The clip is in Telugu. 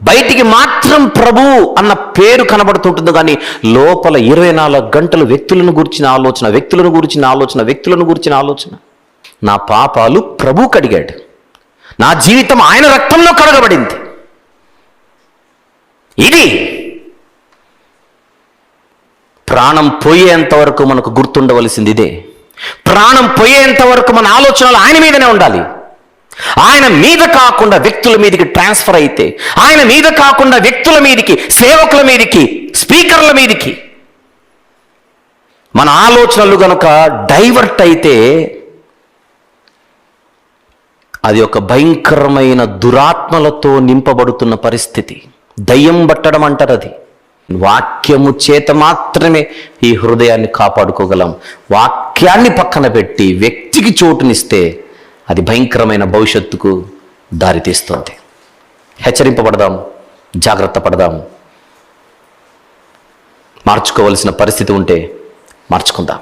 బయటికి మాత్రం ప్రభు అన్న పేరు కనబడుతుంటుంది కానీ లోపల ఇరవై నాలుగు గంటలు వ్యక్తులను గురించిన ఆలోచన వ్యక్తులను గురించిన ఆలోచన వ్యక్తులను గురించిన ఆలోచన. నా పాపాలు ప్రభు కడిగాడు నా జీవితం ఆయన రక్తంలో కడగబడింది. ఇది ప్రాణం పోయేంత వరకు మనకు గుర్తుండవలసింది ఇదే. ప్రాణం పోయేంత వరకు మన ఆలోచనలు ఆయన మీదనే ఉండాలి. ఆయన మీద కాకుండా వ్యక్తుల మీదకి ట్రాన్స్ఫర్ అయితే ఆయన మీద కాకుండా వ్యక్తుల మీదకి సేవకుల మీదకి స్పీకర్ల మీదకి మన ఆలోచనలు గనుక డైవర్ట్ అయితే అది ఒక భయంకరమైన దురాత్మలతో నింపబడుతున్న పరిస్థితి. దయ్యం పట్టడం అంటారు అది. వాక్యము చేత మాత్రమే ఈ హృదయాన్ని కాపాడుకోగలం. వాక్యాన్ని పక్కన పెట్టి వ్యక్తికి చోటునిస్తే అది భయంకరమైన భవిష్యత్తుకు దారితీస్తుంది హెచ్చరింపబడదాం జాగ్రత్త పడదాం. మార్చుకోవలసిన పరిస్థితి ఉంటే మార్చుకుందాం.